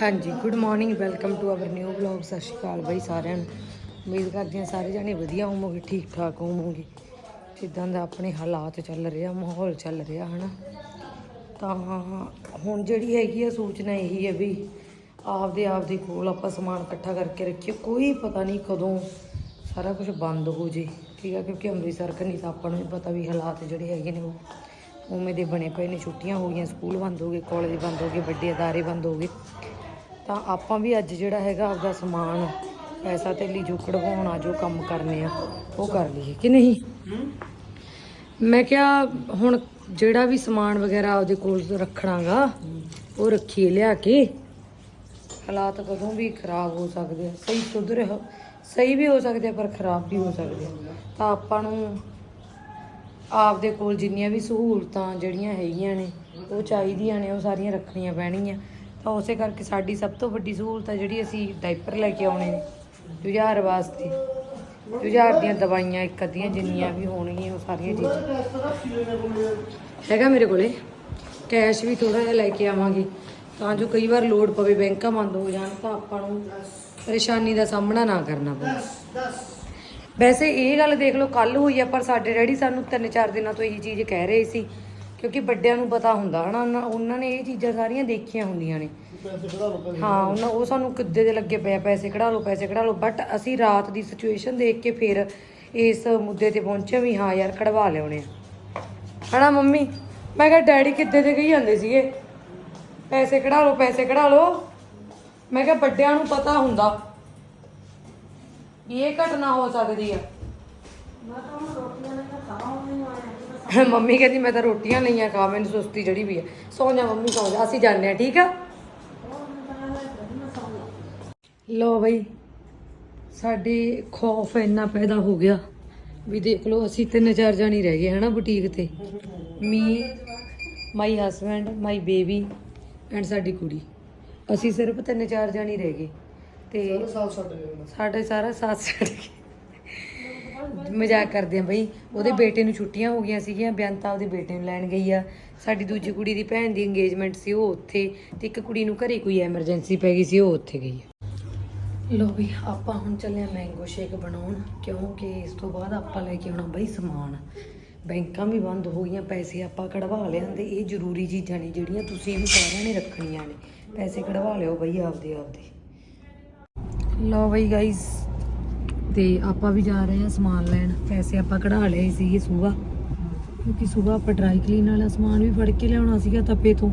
ਹਾਂਜੀ good morning welcome to our new vlog ਸਤਿ ਸ਼੍ਰੀ ਅਕਾਲ ਬਾਈ ਸਾਰਿਆਂ ਨੂੰ। ਉਮੀਦ ਕਰਦੇ ਹਾਂ ਸਾਰੇ ਜਾਣੇ ਵਧੀਆ ਹੋਵੋਗੇ, ਠੀਕ ਠਾਕ ਹੋਵੋਗੇ। ਜਿੱਦਾਂ ਦਾ ਆਪਣੇ ਹਾਲਾਤ ਚੱਲ ਰਿਹਾ ਮਾਹੌਲ ਚੱਲ ਰਿਹਾ, ਹਨਾ। ਤਾਂ ਹੁਣ ਜਿਹੜੀ ਹੈਗੀ ਆ ਸੂਚਨਾ ਇਹੀ ਹੈ ਵੀ ਆਪਦੇ ਆਪਦੇ ਕੋਲ ਆਪਾਂ ਸਮਾਨ ਇਕੱਠਾ ਕਰਕੇ ਰੱਖੀਏ। ਕੋਈ ਪਤਾ ਨਹੀਂ ਕਦੋਂ ਸਾਰਾ ਕੁਝ ਬੰਦ ਹੋ ਜੇ। ਠੀਕ ਆ, ਕਿਉਂਕਿ ਅੰਮ੍ਰਿਤਸਰ ਕਨੀ ਤਾਂ ਆਪਾਂ ਨੂੰ ਵੀ ਪਤਾ ਵੀ ਹਾਲਾਤ ਜਿਹੜੇ ਹੈਗੇ ਨੇ ਉਹ। ਉਵੇਂ ਦੇ ਬਣੇ ਪਏ ਨੇ, ਛੁੱਟੀਆਂ ਹੋ ਗਈਆਂ, ਸਕੂਲ ਬੰਦ ਹੋ ਗਏ ਕਾਲਜ ਬੰਦ ਹੋ ਗਏ, ਵੱਡੇ ਅਦਾਰੇ ਬੰਦ ਹੋ ਗਏ। ਤਾਂ ਆਪਾਂ ਵੀ ਅੱਜ ਜਿਹੜਾ ਹੈਗਾ ਆਪਦਾ ਸਮਾਨ, ਪੈਸਾ ਤੇਲੀ ਜੋ ਕਢਵਾਉਣਾ, ਜੋ ਕੰਮ ਕਰਨੇ ਆ, ਉਹ ਕਰ ਲਈਏ, ਕਿ ਨਹੀਂ? ਮੈਂ ਕਿਹਾ ਹੁਣ ਜਿਹੜਾ ਵੀ ਸਮਾਨ ਵਗੈਰਾ ਆਪਦੇ ਕੋਲ ਰੱਖਣਾਗਾ, ਉਹ ਰੱਖੀਏ, ਲਿਆ ਕੇ। ਹਾਲਾਤ ਕਦੋਂ ਵੀ ਖਰਾਬ ਹੋ ਸਕਦੇ ਆ। ਸਹੀ ਸੁਧਰੇ ਸਹੀ ਵੀ ਹੋ ਸਕਦੇ ਆ, ਪਰ ਖਰਾਬ ਵੀ ਹੋ ਸਕਦੇ ਆ। ਤਾਂ ਆਪਾਂ ਨੂੰ ਆਪਦੇ ਕੋਲ ਜਿੰਨੀਆਂ ਵੀ ਸਹੂਲਤਾਂ ਜਿਹੜੀਆਂ ਹੈਗੀਆਂ ਨੇ, ਉਹ ਚਾਹੀਦੀਆਂ ਨੇ, ਉਹ ਸਾਰੀਆਂ ਰੱਖਣੀਆਂ ਪੈਣਗੀਆਂ। ਤਾਂ ਉਸੇ ਕਰਕੇ ਸਾਡੀ ਸਭ ਤੋਂ ਵੱਡੀ ਸਹੂਲਤ ਹੈ ਜਿਹੜੀ ਅਸੀਂ ਡਾਈਪਰ ਲੈ ਕੇ ਆਉਣੇ ਨੇ, ਜੁਝਾਰ ਵਾਸਤੇ। ਜੁਝਾਰ ਦੀਆਂ ਦਵਾਈਆਂ ਇੱਕ ਅੱਧੀਆਂ ਜਿੰਨੀਆਂ ਵੀ ਹੋਣਗੀਆਂ, ਉਹ ਸਾਰੀਆਂ ਚੀਜ਼ਾਂ ਹੈਗਾ ਮੇਰੇ ਕੋਲੇ? ਕੈਸ਼ ਵੀ ਥੋੜਾ ਜਿਹਾ ਲੈ ਕੇ ਆਵਾਂਗੇ। ਤਾਂ ਜੋ ਕਈ ਵਾਰ ਲੋਡ ਪਵੇ, ਬੈਂਕਾਂ ਬੰਦ ਹੋ ਜਾਣ, ਤਾਂ ਆਪਾਂ ਨੂੰ ਪਰੇਸ਼ਾਨੀ ਦਾ ਸਾਹਮਣਾ ਨਾ ਕਰਨਾ ਪਵੇ। ਵੈਸੇ ਇਹ ਗੱਲ ਦੇਖ ਲਓ ਕੱਲ ਹੋਈ ਆ, ਪਰ ਸਾਡੇ ਡੈਡੀ ਸਾਨੂੰ ਤਿੰਨ ਚਾਰ ਦਿਨਾਂ ਤੋਂ ਇਹੀ ਚੀਜ਼ ਕਹਿ ਰਹੇ ਸੀ। ਕਿਉਂਕਿ ਵੱਡਿਆਂ ਨੂੰ ਪਤਾ ਹੁੰਦਾ ਹਨਾ? ਉਹਨਾਂ- ਉਹਨਾਂ ਨੇ ਇਹ ਚੀਜ਼ਾਂ ਸਾਰੀਆਂ ਦੇਖੀਆਂ ਹੁੰਦੀਆਂ ਨੇ। ਹਾਂ ਉਹਨਾਂ ਉਹ ਸਾਨੂੰ ਕਿੱਦੇ ਦੇ ਲੱਗੇ ਪਏ ਆ, ਪੈਸੇ ਕਢਾ ਲਓ ਪੈਸੇ ਕਢਾ ਲਓ। ਬਟ ਅਸੀਂ ਰਾਤ ਦੀ ਸਿਚੁਏਸ਼ਨ ਦੇਖ ਕੇ ਫਿਰ ਇਸ ਮੁੱਦੇ ਤੇ ਪਹੁੰਚੇ ਵੀ ਹਾਂ ਯਾਰ ਕਢਵਾ ਲਿਆਉਣੇ ਆ। ਹਨਾ ਮੰਮੀ? ਮੈਂ ਕਿਹਾ ਡੈਡੀ ਕਿੱਦੇ ਦੇ ਕਹੀ ਜਾਂਦੇ ਸੀਗੇ? ਪੈਸੇ ਕਢਾ ਲਓ ਪੈਸੇ ਕਢਾ ਲਓ। ਮੈਂ ਕਿਹਾ ਵੱਡਿਆਂ ਨੂੰ ਪਤਾ ਹੁੰਦਾ ਵੀ ਇਹ ਘਟਨਾ ਹੋ ਸਕਦੀ ਆ। ਮੰਮੀ ਕਹਿੰਦੀ ਮੈਂ ਤਾਂ ਰੋਟੀਆਂ ਲਈਆਂ ਖਾ ਮੈਨੂੰ ਸੁਸਤੀ ਜੜੀ ਵੀ ਆ ਸੌ ਜਾ ਮੰਮੀ ਸੌ ਜਾ ਅਸੀਂ ਜਾਂਦੇ ਆ ਠੀਕ ਆ? ਲੋ ਬਈ ਸਾਡੇ ਖੌਫ ਇੰਨਾ ਪੈਦਾ ਹੋ ਗਿਆ ਵੀ ਦੇਖ ਲਓ ਅਸੀਂ ਤਿੰਨ ਚਾਰ ਜਾਣੀ ਰਹਿ ਗਏ ਹਨਾ ਬੁਟੀਕ ਤੇ। Me my husband my baby and ਸਾਡੀ ਕੁੜੀ। ਅਸੀਂ ਸਿਰਫ ਤਿੰਨ ਚਾਰ ਜਾਣੀ ਰਹਿ ਗਏ। ਤੇ ਸਾਡੇ ਸਾਰਾ ਸਾਥ ਛੱਡ ਮਜ਼ਾਕ ਕਰਦੇ ਆ ਬਈ। ਉਹਦੇ ਬੇਟੇ ਨੂੰ ਛੁੱਟੀਆਂ ਹੋ ਗਈਆਂ ਸੀਗੀਆਂ ਬੇਅੰਤਾ ਉਹਦੇ ਬੇਟੇ ਨੂੰ ਲੈਣ ਗਈ ਆ। ਸਾਡੀ ਦੂਜੀ ਕੁੜੀ ਦੀ ਭੈਣ ਦੀ ਇੰਗੇਜਮੈਂਟ ਸੀ ਉਹ ਉੱਥੇ ਤੇ ਇੱਕ ਕੁੜੀ ਨੂੰ ਘਰੇ ਕੋਈ ਐਮਰਜੈਂਸੀ ਪੈ ਗਈ ਸੀ ਉਹ ਉੱਥੇ ਗਈ ਲੋ ਵੀ ਆਪਾਂ ਹੁਣ ਚੱਲੇ ਆ ਮੈਂਗੋ ਸ਼ੇਕ ਬਣਾਉਣ ਕਿਉਂਕਿ ਇਸ ਤੋਂ ਬਾਅਦ ਆਪਾਂ ਲੈ ਕੇ ਆਉਣਾ ਬਈ ਸਮਾਨ। ਬੈਂਕਾਂ ਵੀ ਬੰਦ ਹੋ ਗਈਆਂ ਪੈਸੇ ਆਪਾਂ ਕਢਵਾ ਲਿਆਂਦੇ ਇਹ ਜ਼ਰੂਰੀ ਚੀਜ਼ਾਂ ਨੇ ਜਿਹੜੀਆਂ ਤੁਸੀਂ ਵੀ ਸਾਰਿਆਂ ਨੇ ਰੱਖਣੀਆਂ ਨੇ। ਪੈਸੇ ਕਢਵਾ ਲਿਓ ਬਈ ਆਪਦੇ ਆਪਦੇ। ਲੋ ਬਈ ਗਾਇਸ ਤੇ ਆਪਾਂ ਵੀ ਜਾ ਰਹੇ ਹਾਂ ਸਮਾਨ ਲੈਣ। ਪੈਸੇ ਆਪਾਂ ਕਢਾ ਲਏ ਸੀਗੇ ਸੂਬਾ ਕਿਉਂਕਿ ਸੂਬਾ ਆਪਾਂ ਡਰਾਈ ਕਲੀਨ ਵਾਲਾ ਸਮਾਨ ਵੀ ਫੜ ਕੇ ਲਿਆਉਣਾ ਸੀਗਾ ਤੱਪੇ ਤੋਂ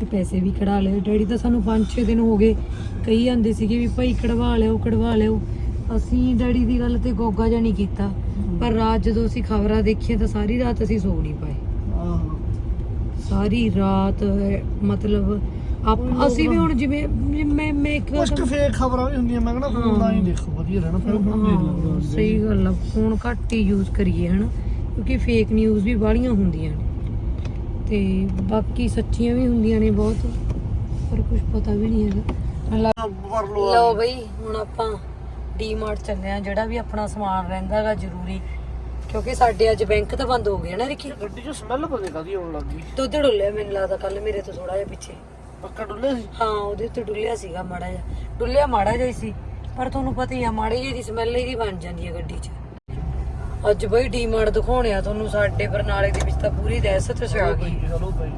ਤੇ ਪੈਸੇ ਵੀ ਕਢਾ ਲਏ। ਡੈਡੀ ਤਾਂ ਸਾਨੂੰ 5-6 ਦਿਨ ਹੋ ਗਏ। ਕਹੀ ਜਾਂਦੇ ਸੀਗੇ ਵੀ ਭਾਈ ਕਢਵਾ ਲਿਓ ਕਢਵਾ ਲਿਓ। ਅਸੀਂ ਡੈਡੀ ਦੀ ਗੱਲ ਤੇ ਗੋਗਾ ਜਾਂ ਨਹੀਂ ਕੀਤਾ। ਪਰ ਰਾਤ ਜਦੋਂ ਅਸੀਂ ਖਬਰਾਂ ਦੇਖੀਆਂ ਤਾਂ ਸਾਰੀ ਰਾਤ ਅਸੀਂ ਸੋ ਨਹੀਂ ਪਾਏ। ਸਾਰੀ ਰਾਤ ਮਤਲਬ ਆਪ- ਅਸੀਂ ਵੀ ਹੁਣ ਜਿਵੇਂ ਮੈਂ ਮੈਂ ਇੱਕ ਕੁਝ ਕੁ ਫੇਕ ਖਬਰਾਂ ਵੀ ਹੁੰਦੀਆਂ ਮੈਂ ਕਹਿੰਦਾ ਫੋਨ ਹੀ ਦੇਖੋ ਵਧੀਆ ਰਹਿਣਾ ਫਿਰ ਹਾਂ, ਲਵਾਂਗੇ ਸਹੀ ਗੱਲ ਆ ਫੋਨ ਘੱਟ ਹੀ ਯੂਜ਼ ਕਰੀਏ ਹਨਾ? ਕਿਉਂਕਿ ਫੇਕ ਨਿਊਜ਼ ਵੀ ਬਾਹਲੀਆਂ ਹੁੰਦੀਆਂ ਨੇ। ਤੇ ਬਾਕੀ ਸੱਚੀਆਂ ਵੀ ਹੁੰਦੀਆਂ ਨੇ ਬਹੁਤ ਪਰ ਕੁਝ ਪਤਾ ਵੀ ਨਹੀਂ ਹੈਗਾ। ਪਰ ਲੋ ਲਓ ਬਈ ਹੁਣ ਆਪਾਂ ਡੀਮਾਰਟ ਚੱਲੇ ਆ ਜਿਹੜਾ ਵੀ ਆਪਣਾ ਸਮਾਨ ਰਹਿੰਦਾਗਾ ਜ਼ਰੂਰੀ। ਕਿਉਂਕਿ ਸਾਡੇ ਅੱਜ ਬੈਂਕ ਤਾਂ ਬੰਦ ਹੋ ਗਏ ਨਾ ਰਿਕੀ? ਗੱਡੀ 'ਚ ਸਮੈਲ ਪਤਾ ਕਾਦੀ ਆਉਣ ਲੱਗ ਗਈ। ਦੁੱਧ ਡੁੱਲਿਆ ਮੈਨੂੰ ਲੱਗਦਾ ਕੱਲ ਮੇਰੇ ਤੋਂ ਥੋੜਾ ਜਿਹਾ ਪਿੱਛੇ। ਪੱਕਾ ਡੁੱਲੇ ਸੀ? ਹਾਂ ਉਹਦੇ ਉੱਤੇ ਡੁੱਲਿਆ ਸੀਗਾ ਮਾੜਾ ਜਿਹਾ। ਡੁੱਲਿਆ ਮਾੜਾ ਜਿਹਾ ਹੀ ਸੀ ਪਰ ਤੁਹਾਨੂੰ ਪਤਾ ਹੀ ਆ ਮਾੜੀ ਜਿਹੀ ਦੀ ਸਮੈਲ ਇਹਦੀ ਬਣ ਜਾਂਦੀ ਹੈ ਗੱਡੀ 'ਚ। ਅੱਜ ਬਈ ਡੀਮਾਰਟ ਦਿਖਾਉਣੇ ਆ ਤੁਹਾਨੂੰ ਸਾਡੇ ਬਰਨਾਲੇ ਦੇ ਵਿੱਚ ਤਾਂ ਪੂਰੀ ਦਹਿਸ਼ਤ ਛਾ ਗਈ। ਚਲੋ ਭਾਈ।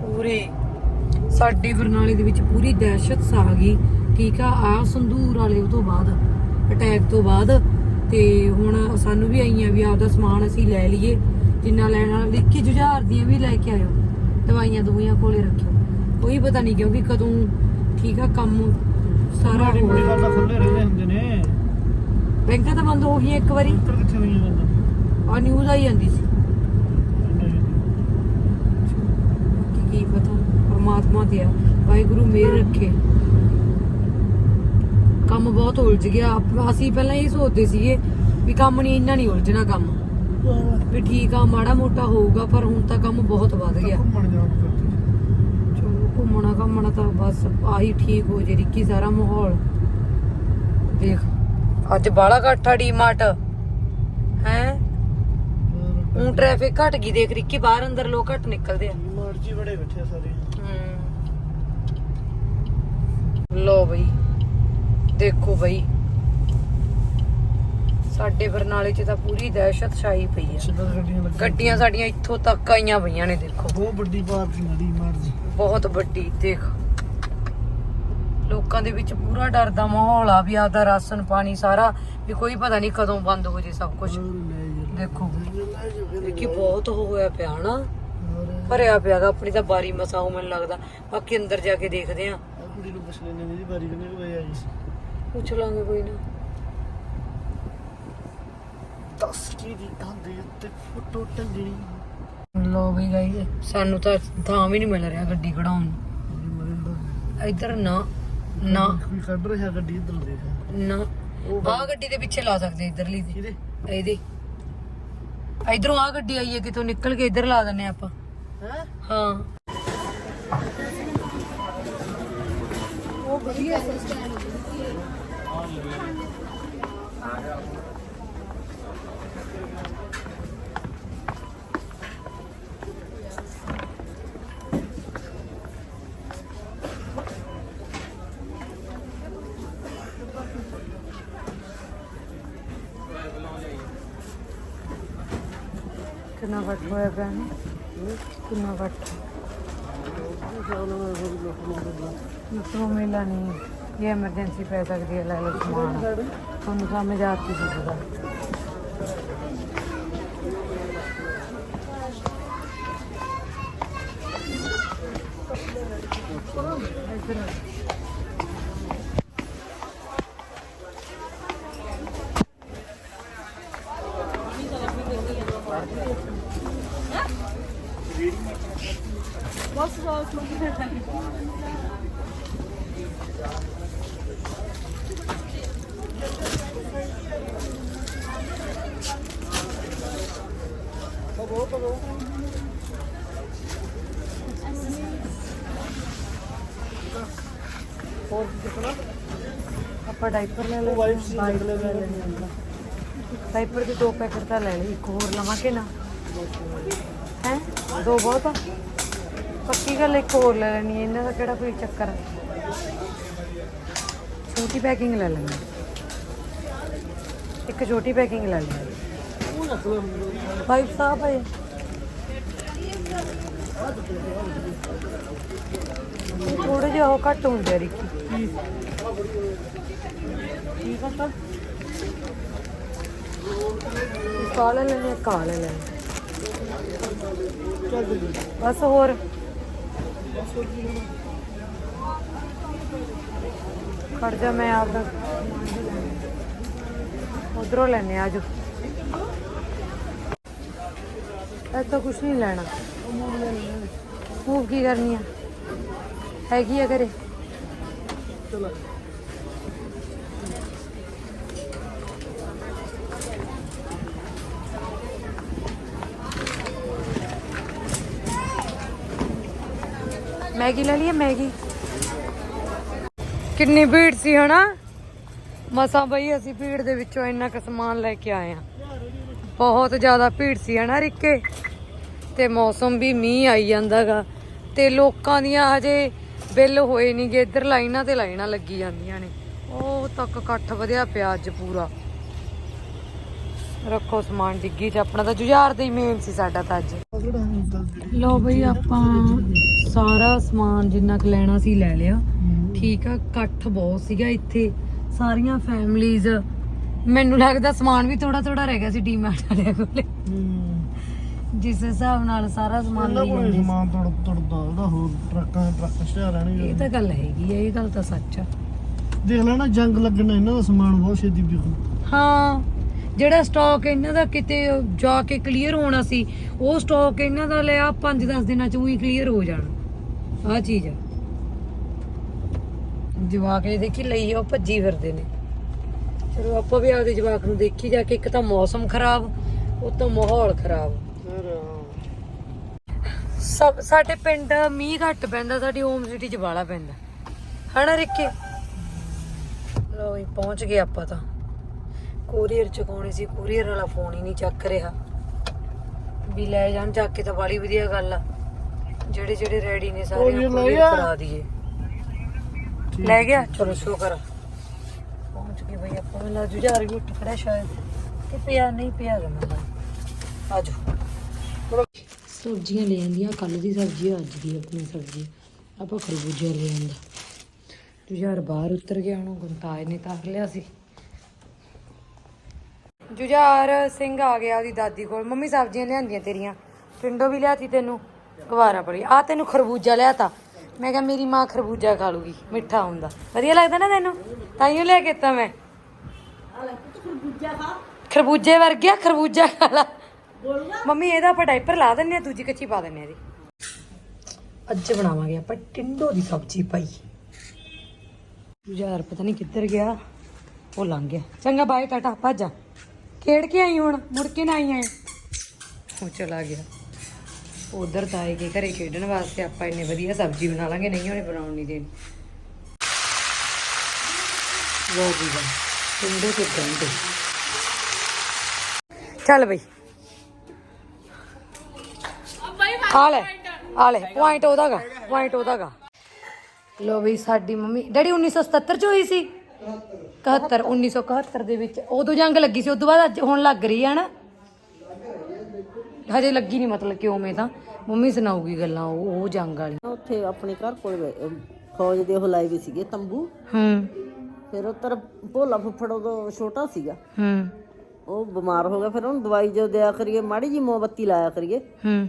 ਪੂਰੀ। ਸਾਡੀ ਬਰਨਾਲੇ ਦੇ ਵਿੱਚ ਪੂਰੀ ਦਹਿਸ਼ਤ ਛਾ ਗਈ। ਠੀਕ ਆ ਆ ਸੰਧੂਰ ਵਾਲੇ ਉਹ ਤੋਂ ਬਾਅਦ ਅਟੈਕ ਤੋਂ ਬਾਅਦ। ਤੇ ਹੁਣ ਸਾਨੂੰ ਵੀ ਆਈਆਂ ਵੀ ਆਪਦਾ ਸਮਾਨ ਅਸੀਂ ਲੈ ਲਈਏ। ਜਿੰਨਾ ਲੈਣ ਵਾਲਾ ਵਿੱਕੀ ਜੁਝਾਰ ਦੀਆਂ ਵੀ ਲੈ ਕੇ ਆਇਓ। ਦਵਾਈਆਂ ਦਵਾਈਆਂ ਕੋਲੇ ਰੱਖਿਓ। ਕੋਈ ਪਤਾ ਨਹੀਂ ਕਿਉਂਕਿ ਕਦੋਂ ਠੀਕ ਆ ਕੰਮ ਸਾਰਾ ਹੋ ਗੱਲ ਤਾਂ ਖੁੱਲੇ ਰਹਿੰਦੇ ਹੁੰਦੇ ਨੇ। ਬੈਂਕਾਂ ਤਾਂ ਬੰਦ ਹੋ ਗਈਆਂ ਇੱਕ ਵਾਰੀ। ਉੱਤਰ ਕਿੱਥੇ ਹੋਈਆਂ ਬੰਦਾ? ਆ ਨਿਊਜ਼ ਆਈ ਜਾਂਦੀ ਸੀ। ਕਿ ਕੀ ਪਤਾ ਪਰਮਾਤਮਾ ਤੇ ਆ। ਵਾਹਿਗੁਰੂ ਮਿਹਰ ਰੱਖੇ। ਕੰਮ ਬਹੁਤ ਉਲਝ ਗਿਆ। ਅਸੀਂ ਪਹਿਲਾਂ ਇਹ ਸੋਚਦੇ ਸੀਗੇ ਵੀ ਕੰਮ ਨਹੀਂ ਇੰਨਾ ਨਹੀਂ ਉਲਝਣਾ ਕੰਮ। ਵੀ ਠੀਕ ਆ ਮਾੜਾ ਮੋਟਾ ਹੋਊਗਾ ਪਰ ਹੁਣ ਤਾਂ ਕੰਮ ਬਹੁਤ ਵੱਧ ਗਿਆ ਘੁੰਮਣ ਜਾਣ ਨੂੰ ਫਿਰਦੇ ਚਲੋ ਘੁੰਮਣਾ ਘੁੰਮਣਾ ਤਾਂ ਬਸ ਆਹੀ ਠੀਕ ਹੋ ਜੇ ਰਿੱਕੀ ਸਾਰਾ ਮਾਹੌਲ। ਦੇਖ ਅੱਜ ਬਾਲਾ ਘੱਟਾ ਡੀਮਾਰਟ। ਹੈ? ਹੁਣ ਟ੍ਰੈਫਿਕ ਘਟ ਗਈ ਦੇਖ ਰਿੱਕੀ ਬਾਹਰ ਅੰਦਰ ਲੋਕ ਘੱਟ ਨਿਕਲਦੇ ਆ। ਮਰਜ਼ੀ ਬੜੇ ਬੈਠੇ ਆ ਸਾਰੇ। ਹਮ ਬਈ ਦੇਖੋ ਬਈ। ਸਾਡੇ ਬਰਨਾਲੇ 'ਚ ਤਾਂ ਪੂਰੀ ਦਹਿਸ਼ਤ ਛਾਈ ਪਈ ਆ। ਗੱਡੀਆਂ ਸਾਡੀਆਂ ਇੱਥੋਂ ਤੱਕ ਆਈਆਂ ਪਈਆਂ ਨੇ ਦੇਖੋ। ਬਹੁਤ ਵੱਡੀ ਪਾਰਕਿੰਗ ਆ ਡੀ ਮਾਰ ਦੀ ਬਹੁਤ ਵੱਡੀ ਦੇਖ। ਲੋਕਾਂ ਦੇ ਵਿੱਚ ਪੂਰਾ ਡਰ ਦਾ ਮਾਹੌਲ ਆ ਵੀ ਆਪਦਾ ਰਾਸ਼ਨ ਪਾਣੀ ਸਾਰਾ ਵੀ ਕੋਈ ਪਤਾ ਨਹੀਂ ਕਦੋਂ ਬੰਦ ਹੋ ਜੇ ਸਭ ਕੁਝ ਦੇਖੋ। ਦੇਖੀ ਬਹੁਤ ਹੋਇਆ ਪਿਆ ਹੋਰ। ਭਰਿਆ ਪਿਆਗਾ ਆਪਣੀ ਤਾਂ ਬਾਰੀ ਮਸਾਉ ਮੈਨੂੰ ਲੱਗਦਾ। ਬਾਕੀ ਅੰਦਰ ਜਾ ਕੇ ਦੇਖਦੇ ਆ। ਕੁੜੀ ਨੂੰ ਪੁੱਛ ਲੈਣੇ ਕਿੰਨੇ ਕੁ ਲਾਂਗੇ ਕੋਈ ਨਾ। ਦੱਸ ਕੀ ਦੀ ਕੰਧ ਉੱਤੇ ਫੋਟੋ ਟੰਗਣੀ ਲੋ ਵੀ ਗਾਈ ਸਾਨੂੰ ਤਾਂ ਥਾਂ ਵੀ ਨਹੀਂ ਮਿਲ ਰਿਹਾ ਗੱਡੀ ਕਢਾਉਣ ਨੂੰ। ਇੱਧਰ ਨਾ ਨਾ। ਕੋਈ ਕੱਢ ਰਿਹਾ ਗੱਡੀ ਇੱਧਰ ਦੇਖ। ਨਾ। ਉਹ ਆਹ ਗੱਡੀ ਦੇ ਪਿੱਛੇ ਲਾ ਸਕਦੇ ਇਧਰਲੀ ਦੀ ਇਹਦੇ। ਇਧਰੋਂ ਆ ਗੱਡੀ ਆਈ ਹੈ ਕਿਤੋਂ ਨਿਕਲ ਕੇ ਇੱਧਰ ਲਾ ਦਿੰਨੇ ਆਪਾਂ। ਹੈ? ਹਾਂ। ਉਹ ਵਧੀਆ ਕਿੰਨਾ ਵੱਟ ਹੋਇਆ ਪਿਆ ਨੇ, ਕਿੰਨਾ ਵੱਟ ਇਸਰੋ ਮਿਲਾ ਨਹੀਂ, ਇਹ ਐਮਰਜੈਂਸੀ ਪੈ ਸਕਦੀ ਹੈ, ਲੈ ਲਓ ਸਮਾਨ। ਤੁਹਾਨੂੰ ਸਮਝ ਆਤੀ ਸੀ ਪਤਾ ਹੋਰ ਕੀ ਦੇਖਣਾ ਆਪਾਂ ਡਾਈਪਰ ਲੈ ਲੈ ਉਹ ਵਾਈਫ ਸੀ ਲੈ ਲੈਣੀ ਡਾਈਪਰ ਦੇ ਦੋ ਪੈਕਟ ਤਾਂ ਲੈ ਲਈ ਇੱਕ ਹੋਰ ਲਵਾਂ ਕਿ ਨਾ। ਹੈ? ਦੋ ਬਹੁਤ ਆ? ਪੱਕੀ ਗੱਲ ਇੱਕ ਹੋਰ ਲੈ ਲੈਣੀ ਹੈ, ਇਹਨਾਂ ਦਾ ਕਿਹੜਾ ਕੋਈ ਚੱਕਰ ਹੈ? ਛੋਟੀ ਪੈਕਿੰਗ ਲੈ ਲੈਣੀ ਇੱਕ ਛੋਟੀ ਪੈਕਿੰਗ ਲੈ ਲੈਣੀ ਉਹ ਰੱਖ ਹੈ ਥੋੜੇ ਜਿਹਾ ਉਹ ਘੱਟ ਹੁੰਦੇ ਆ ਰਿੱਕੀ। ਕੀ ਕਰਤਾ ਕਾਲੇ ਲੈਣੇ ਕਾਲੇ ਲੈਣੇ ਬਸ ਹੋਰ? ਖੜ ਜਾ ਮੈਂ ਆਪਦਾ ਉਧਰੋਂ ਲੈਣੇ ਆਜੋ ਇਹ ਤਾਂ ਕੁਝ ਨਹੀਂ ਲੈਣਾ ਮੂਵ ਕੀ ਕਰਨੀ ਆ ਹੈਗੀ ਆ ਘਰੇ ਚਲ ਮੈਗੀ ਲੈ ਲਈਏ, ਮੈਗੀ। ਕਿੰਨੀ ਭੀੜ ਸੀ, ਹਨਾ? ਮਸਾਂ ਬਈ, ਅਸੀਂ ਭੀੜ ਦੇ ਵਿੱਚੋਂ ਇੰਨਾ ਕੁ ਸਮਾਨ ਲੈ ਕੇ ਆਏ ਆ ਬਹੁਤ ਜ਼ਿਆਦਾ ਭੀੜ ਸੀ, ਹਨਾ, ਰਿੱਕੇ? ਤੇ ਮੌਸਮ ਵੀ ਮੀਂਹ ਆਈ ਜਾਂਦਾਗਾ ਤੇ ਲੋਕਾਂ ਦੀਆਂ ਹਜੇ ਬਿੱਲ ਹੋਏ ਨਹੀਂਗੇ ਇੱਧਰ ਲਾਈਨਾਂ ਤੇ ਲਾਈਨਾਂ ਲੱਗੀ ਜਾਂਦੀਆਂ ਨੇ। ਉਹ ਤੱਕ ਇਕੱਠ ਵਧਿਆ ਪਿਆ ਅੱਜ ਪੂਰਾ। ਰੱਖੋ ਸਮਾਨ ਡਿੱਗੀ 'ਚ ਆਪਣਾ ਤਾਂ ਜੁਝਾਰ ਦਾ ਹੀ ਮੇਨ ਸੀ ਸਾਡਾ ਤਾਂ ਅੱਜ। ਲੋ ਬਈ ਆਪਾਂ ਸਾਰਾ ਸਮਾਨ ਜਿੰਨਾ ਕੁ ਲੈਣਾ ਸੀ ਲੈ ਲਿਆ। ਠੀਕ ਆ ਇਕੱਠ ਬਹੁਤ ਸੀਗਾ ਇੱਥੇ। ਸਾਰੀਆਂ ਫੈਮਲੀਜ਼ ਮੈਨੂੰ ਲੱਗਦਾ ਸਮਾਨ ਵੀ ਥੋੜਾ ਥੋੜਾ ਰਹਿ ਗਿਆ ਸੀ ਡੀਮਾਰਟ ਵਾਲਿਆਂ ਕੋਲੇ। ਜਿਸ ਹਿਸਾਬ ਨਾਲ ਸਾਰਾ ਸਮਾਨ ਲਈ ਜਾਂਦੇ ਸੀ। ਸਮਾਨ ਤੁੜ ਤੁੜਦਾ ਉਹਦਾ ਹੋਰ ਟਰੱਕਾਂ ਟਰੱਕ ਸ਼ਹਿਰ ਰਹਿਣਗੇ ਇਹ ਤਾਂ ਗੱਲ ਹੈਗੀ ਹੈ ਇਹ ਗੱਲ ਤਾਂ ਸੱਚ ਆ। ਦੇਖ ਲੈਣਾ ਜੰਗ ਲੱਗਣਾ ਇਹਨਾਂ ਦਾ ਸਮਾਨ ਬਹੁਤ ਛੇਤੀ ਵਿਕੂ। ਹਾਂ। ਜਿਹੜਾ ਸਟਾਕ ਇਹਨਾਂ ਦਾ ਕਿਤੇ ਜਾ ਕੇ ਕਲੀਅਰ ਹੋਣਾ ਸੀ, ਉਹ ਸਟਾਕ ਇਹਨਾਂ ਦਾ ਲਿਆ 5-10 ਦਿਨਾਂ ਚ ਉਹੀ ਕਲੀਅਰ ਹੋ ਜਾਣਾ। ਆਹ ਚੀਜ਼ ਆ। ਜਵਾਕ ਇਹ ਦੇਖੀ, ਲਈ ਉਹ ਭੱਜੀ ਫਿਰਦੇ ਨੇ। ਚਲੋ, ਆਪਾਂ ਵੀ ਆਪਦੇ ਜਵਾਕ ਨੂੰ ਦੇਖੀ ਜਾ ਕੇ, ਇੱਕ ਤਾਂ ਮੌਸਮ ਖਰਾਬ ਉਤੋਂ ਮਾਹੌਲ ਖਰਾਬ। ਸਭ, ਸਾਡੇ ਪਿੰਡ ਮੀਂਹ ਘੱਟ ਪੈਂਦਾ, ਸਾਡੀ ਹੋਮ ਸਿਟੀ ਚ ਬਾਲਾ ਪੈਂਦਾ। ਹਨਾ, ਰਿੱਕੇ? ਲੋ ਪਹੁੰਚ ਗਏ ਆਪਾਂ ਤਾਂ। ਕੋਰੀਅਰ ਚੁਕਾਉਣੀ ਸੀ ਕੋਰੀਅਰ ਵਾਲਾ ਫੋਨ ਹੀ ਨਹੀਂ ਚੱਕ ਰਿਹਾ। ਵੀ ਲੈ ਜਾਣ ਚੱਕ ਕੇ ਤਾਂ ਬੜੀ ਵਧੀਆ ਗੱਲ ਆ। ਜਿਹੜੇ ਜਿਹੜੇ ਰੈਡੀ ਨੇ ਸਾਰੇ ਕੋਰੀਅਰ ਆ। ਕਰਾ ਦਈਏ। ਲੈ ਗਿਆ? ਚਲੋ ਸ਼ੁਕਰ ਪਹੁੰਚ ਗਏ ਬਈ ਆਪਾਂ। ਨੂੰ ਲਾਜੂ ਜਾ ਰਹੀ ਉੱਠ ਖੜਾ ਸ਼ਾਇਦ। ਕਿ ਪਿਆ ਨਹੀਂ ਪਿਆ ਗਾ ਮੈਨੂੰ ਆਜੋ ਸਬਜ਼ੀਆਂ ਲੈ ਆਂਦੀਆਂ ਕੱਲ ਦੀ ਸਬਜ਼ੀ ਅੱਜ ਦੀ ਆਪਣੀ ਸਬਜ਼ੀ। ਆਪਾਂ ਖਰਬੂਜਾ ਲੈ ਆਂਦਾ। ਜੁਝਾਰ ਬਾਹਰ ਉਤਰ ਗਿਆ ਉਹਨੂੰ ਗੰਤਾਏ ਨੇ ਤਾਰ ਲਿਆ ਸੀ। ਜੁਝਾਰ ਸਿੰਘ ਆ ਗਿਆ ਉਹਦੀ ਦਾਦੀ ਕੋਲ। ਮੰਮੀ, ਸਬਜ਼ੀਆਂ ਲਿਆਂਦੀਆਂ ਤੇਰੀਆਂ। ਪਿੰਡੋਂ ਵੀ ਲਿਆਤੀ ਤੈਨੂੰ। ਗਵਾਰਾ ਪੜੀ ਆ ਤੈਨੂੰ ਖਰਬੂਜਾ ਲਿਆਤਾ। ਮੈਂ ਕਿਹਾ, ਮੇਰੀ ਮਾਂ ਖਰਬੂਜਾ ਖਾ ਲੂਗੀ, ਮਿੱਠਾ ਹੁੰਦਾ। ਵਧੀਆ ਲੱਗਦਾ ਨਾ ਤੈਨੂੰ? ਤਾਈਓ ਲੈ ਕੇ ਤਾ ਮੈਂ। ਖਰਬੂਜੇ ਵਰਗਿਆ, ਖਰਬੂਜਾ ਖਾ ਲਾ। ਮੰਮੀ, ਇਹਦਾ ਆਪਾਂ ਡਾਈਪਰ ਲਾ ਦਿੰਨੇ ਆ ਦੂਜੀ ਕੱਚੀ ਪਾ ਦਿੰਨੇ ਆ ਇਹਦੀ। ਅੱਜ ਬਣਾਵਾਂਗੇ ਆਪਾਂ ਟਿੰਡੋ ਦੀ ਸਬਜ਼ੀ ਪਾਈ। ਯਾਰ ਪਤਾ ਨਹੀਂ ਕਿੱਧਰ ਗਿਆ, ਉਹ ਲੰਘ ਗਿਆ। ਚੰਗਾ ਬਾਏ ਟਾਟਾ, ਭੱਜ ਜਾ। ਖੇਡ ਕੇ ਆਈ ਹੁਣ, ਮੁੜ ਕੇ ਨਾ ਆਈ ਐ। ਉਹ ਚਲਾ ਗਿਆ। ਉਧਰ ਤਾਂ ਕੇ ਘਰੇ ਖੇਡਣ ਵਾਸਤੇ ਆਪਾਂ ਇੰਨੇ ਵਧੀਆ ਸਬਜ਼ੀ ਬਣਾ ਲਾਂਗੇ, ਨਹੀਂ ਉਹਨੇ ਬਣਾਉਣ ਨਹੀਂ ਦੇਣੀ। ਵਾਹ ਜੀ ਵਾਹ ਟਿੰਡੋ ਤੇ ਗੰਡੇ ਚੱਲ ਬਈ। ਆ ਲੈ ਆ ਲੈ ਪੁਆਇੰਟ ਉਹਦਾਗਾ ਪੁਆਇੰਟ ਉਹਦਾਗਾ ਲੋ ਬਈ, ਸਾਡੀ ਮੰਮੀ, ਡੈਡੀ 1977 ਚ ਹੋਈ ਸੀ? 71 1971 ਦੇ ਵਿੱਚ। ਉਦੋਂ ਜੰਗ ਲੱਗੀ ਸੀ ਉਦੋਂ ਬਾਅਦ ਅੱਜ ਹੁਣ ਲੱਗ ਰਹੀ ਹੈ ਨਾ। ਹਜੇ ਲੱਗੀ ਨਹੀਂ ਮਤਲਬ ਕਿ ਉਵੇਂ ਤਾਂ। ਮੰਮੀ ਸੁਣਾਊਗੀ ਗੱਲਾਂ ਉਹ ਉਹ ਜੰਗ ਵਾਲੀ। ਉੱਥੇ ਆਪਣੇ ਘਰ ਕੋਲ ਅਮ ਫੌਜ ਦੇ ਉਹ ਲਾਏ ਵੀ ਸੀਗੇ ਤੰਬੂ। ਹੂੰ। ਫਿਰ ਉੱਤਰ ਭੋਲਾ ਫੁੱਫੜ ਉਦੋਂ ਛੋਟਾ ਸੀਗਾ। ਹੂੰ। ਉਹ ਬਿਮਾਰ ਹੋ ਗਿਆ ਫਿਰ ਉਹਨੂੰ ਦਵਾਈ ਜੋ ਦਿਆ ਕਰੀਏ ਮਾੜੀ ਜੀ ਮੋਮਬੱਤੀ ਲਾਇਆ ਕਰੀਏ। ਹੂੰ।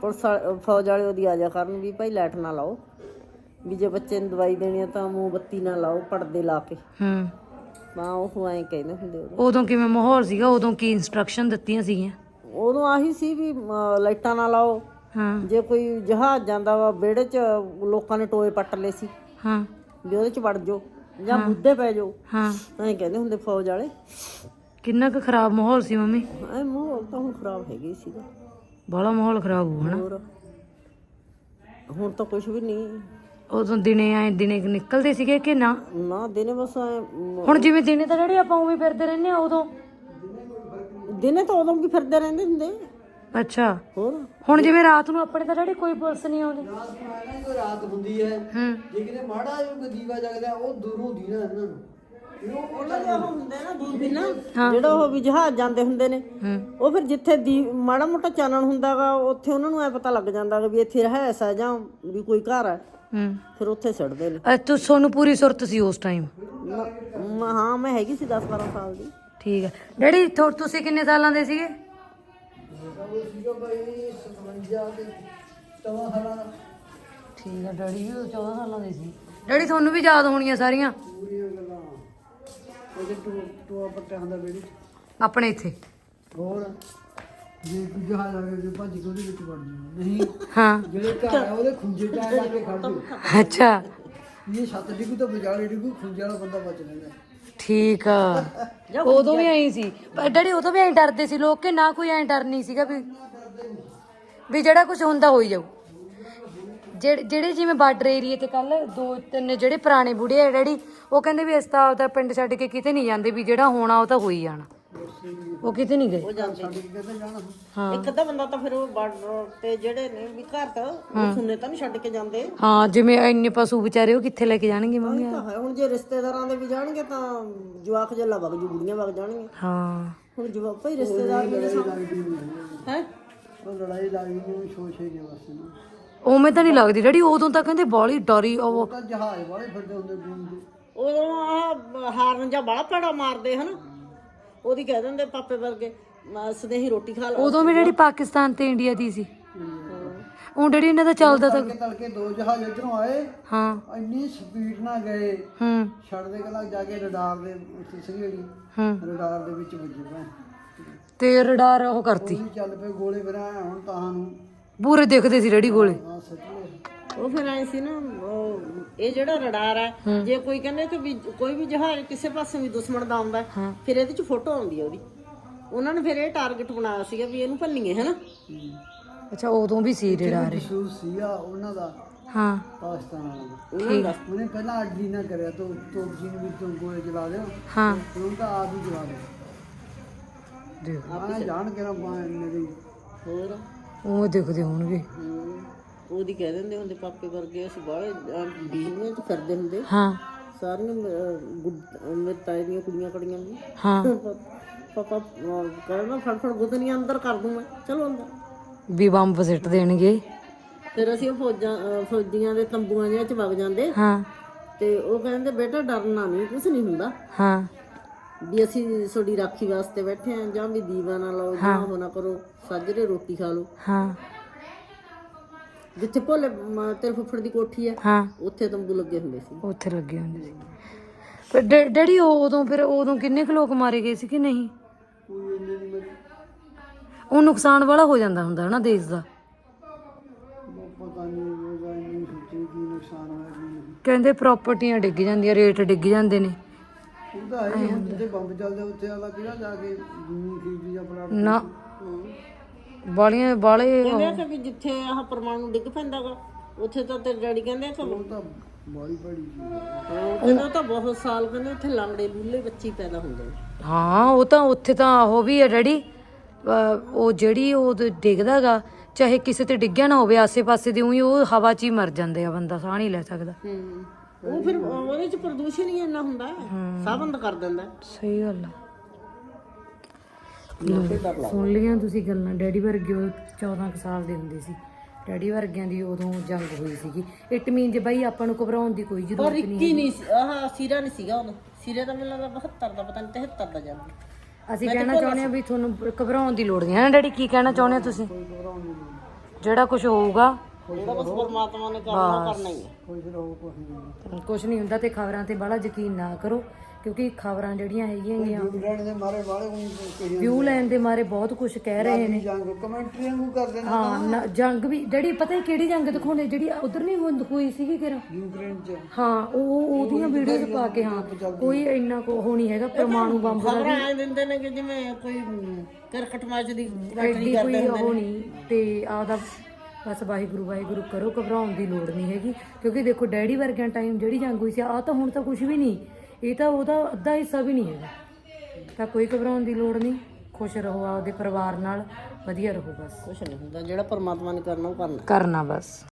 ਪੁਲਿਸ ਵਾਲੇ- ਫੌਜ ਵਾਲੇ ਉਹਦੀ ਆ ਜਾ ਕਰਨ ਵੀ ਭਾਈ ਲਾਈਟ ਨਾ ਲਾਓ। ਵੀ ਜੇ ਬੱਚੇ ਨੂੰ ਦਵਾਈ ਦੇਣੀ ਆ ਤਾਂ ਮੋਮਬੱਤੀ ਨਾ ਲਾਓ ਪਰਦੇ ਲਾ ਕੇ। ਹੂੰ। ਤਾਂ ਉਹ ਐਂ ਕਹਿੰਦੇ ਹੁੰਦੇ ਉਦੋਂ ਉਦੋਂ ਕਿਵੇਂ ਮਾਹੌਲ ਸੀਗਾ? ਉਦੋਂ ਕੀ ਇਨਸਟਰਕਸ਼ਨ ਦਿੱਤੀਆਂ ਸੀਗੀਆਂ? ਉਦੋਂ ਆਹੀ ਸੀ ਵੀ ਅਮ, ਲਾਈਟਾਂ ਨਾ ਲਾਓ। ਹਾਂ। ਜੇ ਕੋਈ ਜਹਾਜ਼ ਜਾਂਦਾ ਵਾ ਵਿਹੜੇ 'ਚ ਲੋਕਾਂ ਨੇ ਟੋਏ ਪੱਟ ਲਏ ਸੀ। ਹਾਂ। ਵੀ ਉਹਦੇ 'ਚ ਵੜ ਜਾਓ ਜਾਂ ਮੁੱਦੇ ਪੈ ਜਾਓ। ਹਾਂ। ਐਂ ਕਹਿੰਦੇ ਹੁੰਦੇ ਫੌਜ ਵਾਲੇ। ਕਿੰਨਾ ਕੁ ਖਰਾਬ ਮਾਹੌਲ ਸੀ ਮੰਮੀ? ਐ ਮਾਹੌਲ ਤਾਂ ਹੁਣ ਖਰਾਬ ਹੈਗਾ ਹੀ ਸੀਗਾ। ਬੜਾ ਮਾਹੌਲ ਖਰਾਬ ਹੋ ਹਨਾ? ਹੋਰ? ਹੁਣ ਤਾਂ ਕੁਝ ਵੀ ਨਹੀਂ। ਉਦੋਂ ਦਿਨੇ ਆਏ ਦਿਨੇ ਨਿਕਲਦੇ ਸੀਗੇ ਕਿ ਨਾ? ਨਾ ਦਿਨੇ ਬਸ ਐਂ, ਹੁਣ ਜਿਵੇਂ ਦਿਨੇ ਤਾਂ ਜਿਹੜੇ ਆਪਾਂ ਉਵੇਂ ਫਿਰਦੇ ਰਹਿੰਦੇ ਆ ਉਦੋਂ। ਦਿਨੇ ਤਾਂ ਉਦੋਂ ਵੀ ਫਿਰਦੇ ਰਹਿੰਦੇ ਹੁੰਦੇ। ਅੱਛਾ। ਹੋਰ? ਹੁਣ ਜਿਵੇਂ ਰਾਤ ਨੂੰ ਆਪਣੇ ਤਾਂ ਜਿਹੜੇ ਕੋਈ ਪੁਲਿਸ ਨਹੀਂ ਆਉਂਦੀ। ਕੋਈ ਰਾਤ ਹੁੰਦੀ ਹੈ। ਹੂੰ। ਜੇ ਕਿਤੇ ਮਾੜਾ ਜਿਹਾ ਕੋਈ ਦੀਵਾ ਜਗਦਾ ਉਹ ਦੂਰੋਂ ਦੀ ਨਾ ਇਹਨਾਂ ਨੂੰ। ਉਹਨਾਂ ਦੇ ਉਹ ਹੁੰਦੇ ਨਾ ਦੂਰਬੀਨ ਜਿਹੜਾ ਉਹ ਵੀ ਜਹਾਜ਼ ਜਾਂਦੇ ਹੁੰਦੇ ਨੇ। ਹੂੰ। ਉਹ ਫਿਰ ਜਿੱਥੇ ਦੀ ਮਾੜਾ ਮੋਟਾ ਚਾਨਣ ਹੁੰਦਾਗਾ ਉੱਥੇ ਉਹਨਾਂ ਨੂੰ ਐ ਪਤਾ ਲੱਗ ਜਾਂਦਾਗਾ ਵੀ ਇੱਥੇ ਰਹਿਸ ਆ ਜਾਂ ਵੀ ਕੋਈ ਘਰ ਹੈ। ਹੂੰ। ਫਿਰ ਉੱਥੇ ਛੱਡਦੇ ਨੇ। ਅ, ਤੂੰ ਸੋਨੂੰ ਪੂਰੀ ਸੁਰਤ ਸੀ ਉਸ ਟਾਈਮ ਮ- ਮ- ਹਾਂ ਮੈਂ ਹੈਗੀ ਸੀ 10 12 ਸਾਲ ਦੀ। ਠੀਕ ਹੈ। ਡੈਡੀ ਥੋ- ਤੁਸੀਂ ਕਿੰਨੇ ਸਾਲਾਂ ਦੇ ਸੀਗੇ? ਸੀਗਾ ਭਾਈ 57 ਤੇ 14 ਸਾਲਾਂ ਦਾ ਠੀਕ ਹੈ ਡੈਡੀ ਵੀ 14 ਸਾਲਾਂ ਦੇ ਸੀ। ਡੈਡੀ ਤੁਹਾਨੂੰ ਵੀ ਯਾਦ ਹੋਣੀਆਂ ਸਾਰੀਆਂ? ਪੂਰੀਆਂ ਗੱਲਾਂ ਉਹਦੇ ਟੂ ਟੂਆ ਪੱਟਿਆ ਹੁੰਦਾ ਬੇੜੀ ਆਪਣੇ ਇੱਥੇ। ਹੋਰ? ਜੇ ਕੋਈ ਜਹਾਜ਼ ਆ ਗਿਆ ਜੇ ਭੱਜ ਕੇ ਉਹਦੇ ਵਿੱਚ ਵੜ ਜਾਓ ਨਹੀਂ ਹਾਂ। ਜਿਹੜੇ ਘਰ ਆ ਉਹਦੇ ਖੁੰਝੇ ਚ ਆ ਜਾ ਕੇ ਖੜ ਜਾਓ। ਅੱਛਾ। ਇਹ ਛੱਤ ਡਿੱਗੂ ਤਾਂ ਵਿਚਾਲੇ ਡਿੱਗੂ ਖੁੰਝੇ ਵਾਲਾ ਬੰਦਾ ਬਚ ਲੈਂਦਾ। ਠੀਕ ਆ। ਉਦੋਂ ਵੀ ਐਂ ਸੀ। ਪਰ ਡੈਡੀ ਉਦੋਂ ਵੀ ਐਂ ਡਰਦੇ ਸੀ ਲੋਕ ਕਿ ਨਾ ਕੋਈ ਐਂ ਡਰ ਨਹੀਂ ਸੀਗਾ ਵੀ ਵੀ ਜਿਹੜਾ ਕੁਝ ਹੁੰਦਾ ਹੋਈ ਜਾਊ। ਜਿਹੜੇ ਜਿਹੜੇ ਜਿਵੇਂ ਬਾਰਡਰ ਏਰੀਏ ਤੇ ਕੱਲ ਦੋ ਤਿੰਨ ਜਿਹੜੇ ਪੁਰਾਣੇ ਬੁੜੇ ਆ ਡੈਡੀ ਉਹ ਕਹਿੰਦੇ ਵੀ ਇਸ ਤਾਂ ਆਪਦਾ ਪਿੰਡ ਛੱਡ ਕੇ ਕਿਤੇ ਨਹੀਂ ਜਾਂਦੇ ਵੀ ਜਿਹੜਾ ਹੋਣਾ ਉਹ ਤਾਂ ਹੋਈ ਜਾਣਾ। ਉਹ ਕਿਤੇ ਨਹੀਂ ਗਏ? ਹਾਂ। ਇੱਕ ਅੱਧਾ ਬੰਦਾ ਤਾਂ ਫਿਰ ਉਹ ਬਾਰਡਰ ਤੇ ਜਿਹੜੇ ਨੇ ਵੀ ਘਰ ਤਾਂ ਉਹ ਸੁਣਨੇ ਤਾਂ ਨਹੀਂ ਛੱਡ ਕੇ ਜਾਂਦੇ। ਹਾਂ ਜਿਵੇਂ ਇੰਨੇ ਪਸ਼ੂ ਵਿਚਾਰੇ ਉਹ ਕਿੱਥੇ ਲੈ ਕੇ ਜਾਣਗੇ ਮੰਮੀ? ਤਾਂ ਹੈ। ਹੁਣ ਜੇ ਰਿਸ਼ਤੇਦਾਰਾਂ ਦੇ ਵੀ ਜਾਣਗੇ ਤਾਂ ਜਵਾਕ ਜੱਲਾ ਵਗ ਜੂ ਬੁੜੀਆਂ ਵਗ ਜਾਣਗੇ ਹਾਂ। ਹੁਣ ਜਵਾਕ ਭਾਈ ਰਿਸ਼ਤੇਦਾਰ ਵੀ ਹੈ? ਉਹ ਲੜਾਈ ਲੱਗੀ ਨੂੰ ਸ਼ੋਸ਼ੇ ਨੇ ਬਸ। ਨਾ ਉਵੇਂ ਤਾਂ ਨਹੀਂ ਲੱਗਦੀ। ਡੈਡੀ ਉਦੋਂ ਤਾਂ ਕਹਿੰਦੇ ਬਾਲੀ ਡਰੀ ਉਹ ਤਾਂ ਜਹਾਜ਼ ਵਾਲੇ ਫਿਰਦੇ ਹੁੰਦੇ ਦੇ ਉਦੋਂ ਆਹ ਹਾਰਨ ਜਾਂ ਬੜਾ ਪੜਾ ਮਾਰਦੇ ਹਨ? ਉਹਦੀ ਕਹਿ ਦਿੰਦੇ ਪਾਪੇ ਵਰਗੇ ਸਨੇਹੀ ਰੋਟੀ ਖਾ ਲਾ। ਉਦੋਂ ਵੀ ਡੈਡੀ ਪਾਕਿਸਤਾਨ ਤੇ ਇੰਡੀਆ ਦੀ ਸੀ। ਉਹ ਡੈਡੀ ਇਹਨਾਂ ਦਾ ਚੱਲਦਾ ਤਾਂ ਤੜਕੇ ਤੜਕੇ ਦੋ ਜਹਾਜ਼ ਇਧਰੋਂ ਆਏ। ਹਾਂ। ਇੰਨੀ ਸਪੀਡ ਨਾਲ ਗਏ। ਹੂੰ। ਛੜਦੇ ਕਲਾ ਜਾ ਕੇ ਰਡਾਰ ਦੇ ਉੱਤੇ ਜੀ ਹੂੰ। ਰਡਾਰ ਦੇ ਵਿੱਚ ਵੱਜੇ ਪਏ ਤੇ ਰਡਾਰ ਉਹ ਕਰਤੀ। ਚੱਲ ਪਏ ਗੋਲੇ ਐਂ ਹੁਣ ਤਾਂ ਨੂੰ ਪੂਰੇ ਦਿਖਦੇ ਸੀ ਡੈਡੀ ਕੋਲੇ ਆ ਸੱਚੇ। ਉਹ ਫਿਰ ਆਏ ਸੀ ਨਾ ਉਹ ਇਹ ਜਿਹੜਾ ਰਡਾਰ ਹੈ ਜੇ ਕੋਈ ਕਹਿੰਦੇ ਕਿ ਵੀ ਕੋਈ ਵੀ ਜਹਾਜ਼ ਕਿਸੇ ਪਾਸੇ ਵੀ ਦੁਸ਼ਮਣ ਦਾ ਆਉਂਦਾ ਹੈ, ਫਿਰ ਇਹਦੇ ਚ ਫੋਟੋ ਆਉਂਦੀ ਹੈ ਉਹਦੀ। ਉਹਨਾਂ ਨੇ ਫਿਰ ਇਹ ਟਾਰਗੇਟ ਬਣਾਇਆ ਸੀਗਾ ਵੀ ਇਹਨੂੰ ਭੰਨੀਏ ਹੈਨਾ ਅੱਛਾ ਉਦੋਂ ਵੀ ਸੀ ਰਡਾਰ ਮਹਿਸੂਸ ਸੀਗਾ ਉਹਨਾਂ ਦਾ ਹਾਂ। ਪਾਕਿਸਤਾਨ ਵਾਲਿਆਂ ਦਾ ਉਹਨਾਂ ਦਾ। ਉਹਨੇ ਪਹਿਲਾਂ ਅੱਡੀ ਨਾ ਕਰਿਆ ਤੋ ਤੋਪ ਜੀ ਨੂੰ ਵੀ ਤੂੰ ਗੋਲੇ ਚਲਾ ਦਿਓ। ਹਾਂ। ਹੁਣ ਤਾਂ ਆਪ ਹੀ ਚਲਾ ਦਿਓ। ਦੇਖ। ਆ ਜਾਣ ਕੇ ਨਾ ਬਾਹਰ ਮੇਰੀ। ਹੋਰ? ਉਹ ਦਿਖਦੇ ਹੋਣਗੇ। ਹਮ, ਉਹਦੀ ਕਹਿ ਦਿੰਦੇ ਹੁੰਦੇ ਪਾਪੇ ਵਰਗੇ ਅਸੀਂ ਬਾਹਲੇ ਬੀਵੀਆਂ ਚ ਫਿਰਦੇ ਹੁੰਦੇ। ਹਾਂ। ਸਾਰੀਆਂ ਮੇਰੇ ਤਾਏ ਦੀਆਂ ਕੁੜੀਆਂ ਕੜੀਆਂ ਵੀ ਹਾਂ। ਪਾਪਾ ਕਹਿੰਦਾ ਫੜ ਫੜ ਗੁੱਤਨੀਆਂ ਅੰਦਰ ਕਰ ਦੂੰ ਮੈਂ। ਚਲੋ ਅੰਦਰ। ਵੀ ਬੰਬ ਸਿੱਟ ਦੇਣਗੇ। ਫਿਰ ਅਸੀਂ ਉਹ ਫੌਜਾਂ ਫੌਜੀਆਂ ਦੇ ਤੰਬੂਆਂ ਜਿਹੇ ਚ ਵਗ ਜਾਂਦੇ। ਹਾਂ। ਤੇ ਉਹ ਕਹਿੰਦੇ ਬੇਟਾ ਡਰਨਾ ਨਹੀਂ ਕੁਝ ਨਹੀਂ ਹੁੰਦਾ। ਹਾਂ। ਵੀ ਅਸੀਂ ਤੁਹਾਡੀ ਰਾਖੀ ਵਾਸਤੇ ਬੈਠੇ ਆਂ ਜਾਂ ਵੀ ਦੀਵਾ ਨਾ ਲਾਓ ਜਾਂ ਨਾ ਕਰੋ ਸਾਜਰੇ ਰੋਟੀ ਖਾ ਲਓ। ਹਾਂ। ਜਿੱਥੇ ਭੋਲੇ ਮ- ਤੇਰੇ ਫੁੱਫੜ ਦੀ ਕੋਠੀ ਆ ਹਾਂ। ਉੱਥੇ ਤੰਬੂ ਲੱਗੇ ਹੁੰਦੇ ਸੀ। ਉੱਥੇ ਲੱਗੇ ਹੁੰਦੇ ਸੀ। ਪਰ ਡੈ- ਡੈਡੀ ਉਹ ਉਦੋਂ ਫਿਰ ਉਦੋਂ ਕਿੰਨੇ ਕੁ ਲੋਕ ਮਾਰੇ ਗਏ ਸੀ ਕਿ ਨਹੀਂ? ਉਹ ਨੁਕਸਾਨ ਵਾਲਾ ਹੋ ਜਾਂਦਾ ਹੁੰਦਾ ਹਨਾ ਦੇਸ਼ ਦਾ। ਪਤਾ ਨਹੀਂ ਉਹਦਾ ਇੰਨੀ ਸੋਚੀ ਕੀ ਨੁਕਸਾਨ ਹੋਇਆ ਕੀ ਨਹੀਂ ਕਹਿੰਦੇ ਪ੍ਰਾਪਰਟੀਆਂ ਡਿੱਗ ਜਾਂਦੀਆਂ ਰੇਟ ਡਿੱਗ ਜਾਂਦੇ ਨੇ। ਉਹਦਾ ਹੈ ਹੀ ਹੁਣ ਜਿੱਥੇ ਬੰਬ ਚੱਲਦੇ ਉੱਥੇ ਵਾਲਾ ਕਿਹੜਾ ਜਾ ਕੇ ਜ਼ਮੀਨ ਖਰੀਦੀ ਜਾਂ ਪਲਾਟ ਨਾ। ਬਾਲੀਆਂ ਬਾਲੇ ਕਹਿੰਦੇ ਆ ਕਿ ਜਿੱਥੇ ਆਹ ਪਰਮਾਣੂ ਡਿੱਗ ਪੈਂਦਾਗਾ ਉੱਥੇ ਤਾਂ ਤੇਰੇ ਡੈਡੀ ਕਹਿੰਦੇ ਆ ਕਿ ਉਹ ਤਾਂ ਬਾੜੀ ਕਹਿੰਦੇ ਉਹ ਤਾਂ ਬਹੁਤ ਸਾਲ ਕਹਿੰਦੇ ਉੱਥੇ ਲੰਗੜੇ ਲੂਲੇ ਬੱਚੇ ਪੈਦਾ ਹੁੰਦੇ ਨੇ। ਹਾਂ ਉਹ ਤਾਂ ਉੱਥੇ ਤਾਂ ਉਹ ਵੀ ਹੈ ਡੈਡੀ। ਅਹ ਉਹ ਜਿਹੜੀ ਉਹ ਡਿੱਗਦਾਗਾ ਚਾਹੇ ਕਿਸੇ ਤੇ ਡਿੱਗਿਆ ਨਾ ਹੋਵੇ ਆਸੇ-ਪਾਸੇ ਦੀ ਉਹੀ ਉਹ ਹਵਾ 'ਚ ਹੀ ਮਰ ਜਾਂਦੇ ਆ ਬੰਦਾ ਸਾਹ ਨਹੀਂ ਲੈ ਸਕਦਾ। ਹੂੰ। ਉਹ ਫਿਰ ਉਹਦੇ ਚ ਪ੍ਰਦੂਸ਼ਣ ਹੀ ਇੰਨਾ ਹੁੰਦਾ ਹੈ। ਸਾਹ ਬੰਦ ਕਰ ਦਿੰਦਾ। ਹੈ। ਸਹੀ ਗੱਲ ਆ। ਸੁਣ ਲਿਆ ਤੁਸੀਂ ਗੱਲਾਂ। ਡੈਡੀ ਵਰਗੇ ਉਹ 14 ਕੁ ਸਾਲ ਦੇ ਹੁੰਦੇ ਸੀ। ਡੈਡੀ ਵਰਗਿਆਂ ਦੀ ਉਦੋਂ ਜੰਗ ਹੋਈ ਸੀਗੀ। ਇਟ ਮੀਨ ਜੇ ਬਾਈ ਆਪਾਂ ਨੂੰ ਘਬਰਾਉਣ ਦੀ ਕੋਈ ਪਰ ਜ਼ਰੂਰਤ ਨਹੀਂ ਰਿੱਕੀ ਨਹੀਂ ਸੀ- ਆਹ ਸੀਰਾ ਨਹੀਂ ਸੀਗਾ ਉਦੋਂ ਸੀਰੇ ਦਾ ਮੈਨੂੰ ਲੱਗਦਾ 72 ਦਾ ਪਤਾ ਨਹੀਂ 73 ਦਾ ਜੰਗ। ਅਸੀਂ ਕਹਿਣਾ ਚਾਹੁੰਦੇ ਆ ਵੀ ਤੁਹਾਨੂੰ ਘਬਰਾਉਣ ਦੀ ਲੋੜ ਨਹੀਂ। ਹੈ ਨਾ ਡੈਡੀ ਕੀ ਕਹਿਣਾ ਚਾਹੁੰਦੇ ਹੋ ਤੁਸੀਂ? ਜਿਹੜਾ ਕੁਝ ਹੋਊਗਾ। ਜਿਹੜਾ ਬਸ ਪਰਮਾਤਮਾ ਨੇ ਕਰਨਾ ਉਹ ਕਰਨਾ ਹੀ ਹੈ। ਕੁਝ ਨਹੀਂ। ਹੁੰਦਾ ਤੇ ਖਬਰਾਂ ਤੇ ਬੜਾ ਯਕੀਨ ਨਾ ਕਰੋ। ਕਿਉਂਕਿ ਖਬਰਾਂ ਜਿਹੜੀਆਂ ਹੈਗੀਆਂ ਗੀਆਂ ਰਹਿਣ ਦੇ ਮਾਰੇ ਵਾਲੇ ਨੂੰ ਕਹੀ ਵਿਊ ਲੈਣ ਦੇ ਮਾਰੇ ਬਹੁਤ ਕੁਝ ਕਹਿ ਰਹੇ ਨੇ। ਜੰਗ ਕਮੈਂਟਰੀ ਵਾਂਗੂ ਕਰਦੇ ਨੇ ਹਾਂ ਨਾ- ਜੰਗ ਵੀ ਡੈਡੀ ਪਤਾ ਹੈ ਕਿਹੜੀ ਜੰਗ ਦਿਖਾਉਂਦੇ? ਜਿਹੜੀ ਉਧਰ ਨਹੀਂ ਹੋਈ- ਹੋਈ ਸੀਗੀ ਕਿਰਾ ਯੂਕਰੇਨ ਚ। ਹਾਂ ਉਹ ਉਹਦੀਆਂ ਵੀਡੀਓਜ਼ ਪਾ ਕੇ ਹਾਂ। ਕੋਈ ਇੰਨਾ ਕੋ ਨਹੀਂ ਹੈਗਾ ਪਰਮਾਣੂ ਬੰਬ ਦਾ ਖਬਰਾਂ ਐ ਦਿੰਦੇ ਨੇ ਕਿ ਜਿਵੇਂ ਕੋਈ ਕ੍ਰਿਕਟ ਮੈਚ ਦੀ ਐਡੀ ਕੋਈ ਉਹ ਨਹੀਂ ਤੇ ਆਪਦਾ ਬਸ ਵਾਹਿਗੁਰੂ ਵਾਹਿਗੁਰੂ ਕਰੋ ਘਬਰਾਉਣ ਦੀ ਲੋੜ ਨਹੀਂ ਹੈਗੀ। ਕਿਉਂਕਿ ਦੇਖੋ ਡੈਡੀ ਵਰਗਿਆਂ ਟਾਈਮ ਜਿਹੜੀ ਜੰਗ ਹੋਈ ਸੀ ਆ ਤਾਂ ਹੁਣ ਤਾਂ ਕੁਝ ਵੀ ਨਹੀਂ। ਇਹ ਤਾਂ ਉਹਦਾ ਅੱਧਾ ਹਿੱਸਾ ਵੀ ਨਹੀਂ ਹੈਗਾ। ਤਾਂ ਕੋਈ ਘਬਰਾਉਣ ਦੀ ਲੋੜ ਨਹੀਂ ਖੁਸ਼ ਰਹੋ ਆਪਦੇ ਪਰਿਵਾਰ ਨਾਲ ਵਧੀਆ ਰਹੋ ਬਸ। ਕੁਛ ਨਹੀਂ ਹੁੰਦਾ ਜਿਹੜਾ ਪਰਮਾਤਮਾ ਨੇ ਕਰਨਾ ਉਹ ਕਰਨਾ। ਕਰਨਾ ਬਸ।